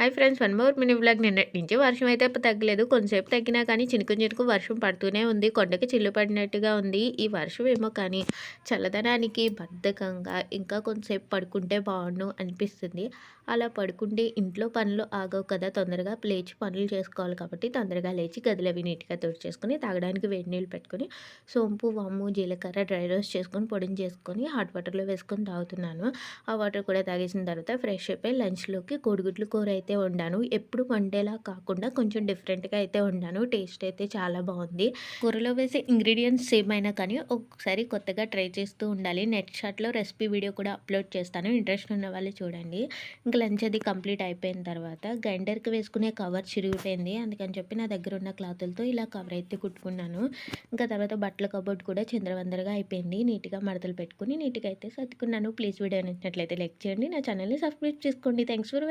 Hi friends one more mini blog నిన్నటి నుంచి వర్షం అయితే తగ్గలేదు. కొంతసేపు తగ్గినా కానీ చినుకు చినుకు వర్షం పడుతూనే ఉంది. కొండకి చిల్లు పడినట్టుగా ఉంది. ఈ వర్షం ఏమో కానీ చల్లదనానికి బద్ధకంగా ఇంకా కొంతసేపు పడుకుంటే బాగుండు అనిపిస్తుంది. అలా పడుకుంటే ఇంట్లో పనులు ఆగవు కదా. తొందరగా లేచి పనులు చేసుకోవాలి కాబట్టి తొందరగా లేచి గదిలవి నీట్గా తుడిచేసుకొని తాగడానికి వేడి నీళ్ళు పెట్టుకొని సోంపు వాము జీలకర్ర డ్రై రోస్ట్ చేసుకొని పొడిని చేసుకొని హాట్ వాటర్లో వేసుకొని తాగుతున్నాను. ఆ వాటర్ కూడా తాగేసిన తర్వాత ఫ్రెష్ అయిపోయి లంచ్లోకి కోడిగుడ్లు కూర అయితే అయితే వండాను. ఎప్పుడు వండేలా కాకుండా కొంచెం డిఫరెంట్గా అయితే వండాను. టేస్ట్ అయితే చాలా బాగుంది. కూరలో వేసే ఇంగ్రీడియంట్స్ సేమ్ అయినా కానీ ఒకసారి కొత్తగా ట్రై చేస్తూ ఉండాలి. నెట్ షాట్లో రెసిపీ వీడియో కూడా అప్లోడ్ చేస్తాను. ఇంట్రెస్ట్ ఉన్న వాళ్ళు చూడండి. ఇంకా లంచ్ అది కంప్లీట్ అయిపోయిన తర్వాత గ్రైండర్కి వేసుకునే కవర్ చిరిగిపోయింది. అందుకని చెప్పి నా దగ్గర ఉన్న క్లాతులతో ఇలా కవర్ అయితే కుట్టుకున్నాను. ఇంకా తర్వాత బట్టల కబోర్డ్ కూడా చంద్రవందరగా అయిపోయింది. నీట్గా మడతలు పెట్టుకుని నీట్గా అయితే సర్దుకున్నాను. ప్లీజ్ వీడియో నచ్చినట్లయితే లైక్ చేయండి. నా ఛానల్ని సబ్స్క్రైబ్ చేసుకోండి. Thanks for